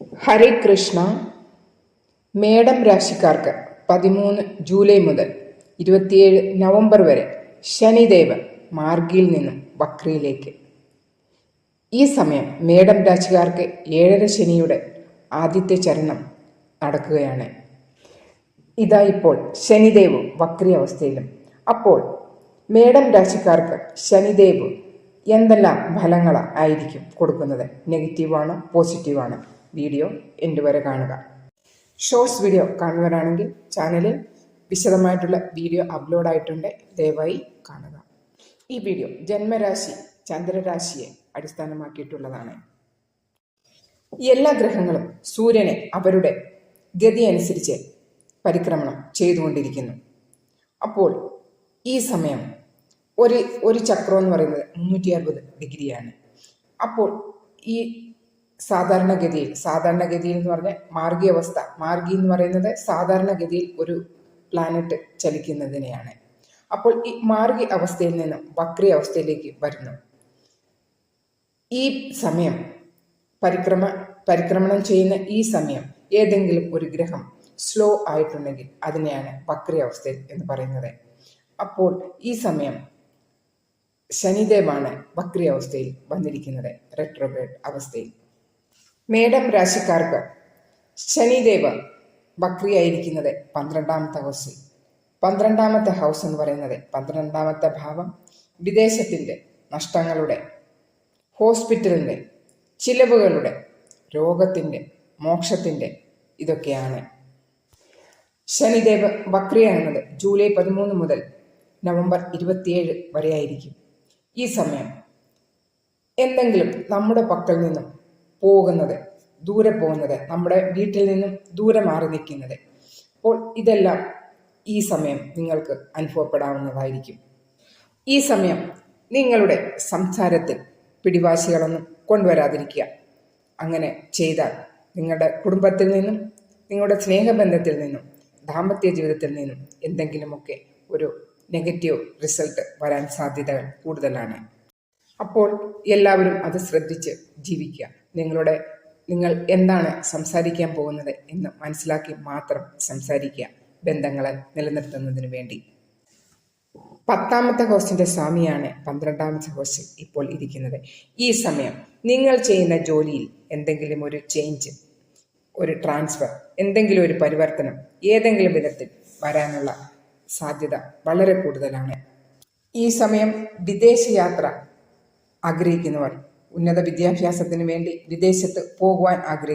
ഹരേ Krishna. Madam രാശിക്കാർക്ക് പതിമൂന്ന് July മുതൽ ഇരുപത്തിയേഴ് നവംബർ വരെ ശനിദേവൻ മാർഗിയിൽ നിന്നും വക്രയിലേക്ക്. ഈ സമയം മേഡം രാശിക്കാർക്ക് ഏഴര ശനിയുടെ ആദ്യത്തെ ചരണം നടക്കുകയാണ്. ഇതാ ഇപ്പോൾ ശനിദേവ് വക്രി അവസ്ഥയിലും. അപ്പോൾ മേടം രാശിക്കാർക്ക് ശനിദേവ് എന്തെല്ലാം ഫലങ്ങൾ ആയിരിക്കും കൊടുക്കുന്നത്? നെഗറ്റീവാണോ? പോസിറ്റീവാണോ? വീഡിയോ എന്റെ വരെ കാണുക. ഷോർട്സ് വീഡിയോ കാണുന്നവരാണെങ്കിൽ ചാനലിൽ വിശദമായിട്ടുള്ള വീഡിയോ അപ്ലോഡ് ആയിട്ടുണ്ട്. ദയവായി കാണുക. ഈ വീഡിയോ ജന്മരാശി ചന്ദ്രരാശിയെ അടിസ്ഥാനമാക്കിയിട്ടുള്ളതാണ്. എല്ലാ ഗ്രഹങ്ങളും സൂര്യനെ അവരുടെ ഗതി അനുസരിച്ച് പരിക്രമണം ചെയ്തുകൊണ്ടിരിക്കുന്നു. അപ്പോൾ ഈ സമയം ഒരു ഒരു ചക്രം എന്ന് പറയുന്നത് മുന്നൂറ്റി അറുപത് ഡിഗ്രിയാണ്. അപ്പോൾ ഈ സാധാരണഗതിയിൽ സാധാരണഗതിയിൽ എന്ന് പറഞ്ഞാൽ മാർഗീയവസ്ഥ മാർഗി എന്ന് പറയുന്നത് സാധാരണഗതിയിൽ ഒരു പ്ലാനറ്റ് ചലിക്കുന്നതിനെയാണ്. അപ്പോൾ ഈ മാർഗി അവസ്ഥയിൽ നിന്നും വക്രി അവസ്ഥയിലേക്ക് വരുന്നു. ഈ സമയം പരിക്രമ പരിക്രമണം ചെയ്യുന്ന ഈ സമയം ഏതെങ്കിലും ഒരു ഗ്രഹം സ്ലോ ആയിട്ടുണ്ടെങ്കിൽ അതിനെയാണ് വക്രി അവസ്ഥയിൽ എന്ന് പറയുന്നത്. അപ്പോൾ ഈ സമയം ശനിദേവാണ് വക്രി അവസ്ഥയിൽ വന്നിരിക്കുന്നത് റെട്രോഗ്രേഡ് അവസ്ഥയിൽ. മേടം രാശിക്കാർക്ക് ശനിദേവ് വക്രിയായിരിക്കുന്നത് പന്ത്രണ്ടാമത്തെ ഹൗസിൽ. പന്ത്രണ്ടാമത്തെ ഹൗസ് എന്ന് പറയുന്നത് പന്ത്രണ്ടാമത്തെ ഭാവം വിദേശത്തിന്റെ നഷ്ടങ്ങളുടെ ഹോസ്പിറ്റലിന്റെ ചിലവുകളുടെ രോഗത്തിന്റെ മോക്ഷത്തിന്റെ ഇതൊക്കെയാണ്. ശനിദേവ് വക്രിയാകുന്നത് ജൂലൈ പതിമൂന്ന് മുതൽ നവംബർ ഇരുപത്തിയേഴ് വരെയായിരിക്കും. ഈ സമയം എന്തെങ്കിലും നമ്മുടെ പക്കൽ നിന്നും പോകുന്നത് ദൂരെ പോകുന്നത് നമ്മുടെ വീട്ടിൽ നിന്നും ദൂരെ മാറി നിൽക്കുന്നത്. അപ്പോൾ ഇതെല്ലാം ഈ സമയം നിങ്ങൾക്ക് അനുഭവപ്പെടാവുന്നതായിരിക്കും. ഈ സമയം നിങ്ങളുടെ സംസാരത്തിൽ പിടിവാശികളൊന്നും കൊണ്ടുവരാതിരിക്കുക. അങ്ങനെ ചെയ്താൽ നിങ്ങളുടെ കുടുംബത്തിൽ നിന്നും നിങ്ങളുടെ സ്നേഹബന്ധത്തിൽ നിന്നും ദാമ്പത്യ ജീവിതത്തിൽ നിന്നും എന്തെങ്കിലുമൊക്കെ ഒരു നെഗറ്റീവ് റിസൾട്ട് വരാൻ സാധ്യതകൾ കൂടുതലാണ്. അപ്പോൾ എല്ലാവരും അത് ശ്രദ്ധിച്ച് ജീവിക്കുക. നിങ്ങളുടെ നിങ്ങൾ എന്താണ് സംസാരിക്കാൻ പോകുന്നത് എന്ന് മനസ്സിലാക്കി മാത്രം സംസാരിക്കുക. ബന്ധങ്ങളെ നിലനിർത്തുന്നതിന് വേണ്ടി. പത്താമത്തെ ഹോസ്റ്റിന്റെ സ്വാമിയാണ് പന്ത്രണ്ടാമത്തെ ഹോസ്റ്റിൽ ഇപ്പോൾ ഇരിക്കുന്നത്. ഈ സമയം നിങ്ങൾ ചെയ്യുന്ന ജോലിയിൽ എന്തെങ്കിലും ഒരു ചേഞ്ച് ഒരു ട്രാൻസ്ഫർ എന്തെങ്കിലും ഒരു പരിവർത്തനം ഏതെങ്കിലും വിധത്തിൽ വരാനുള്ള സാധ്യത വളരെ കൂടുതലാണ്. ഈ സമയം വിദേശയാത്ര ആഗ്രഹിക്കുന്നവർ. ഉന്നത വിദ്യാഭ്യാസത്തിന് വേണ്ടി വിദേശത്ത് പോകുവാൻ ആഗ്രഹിക്കുന്നു.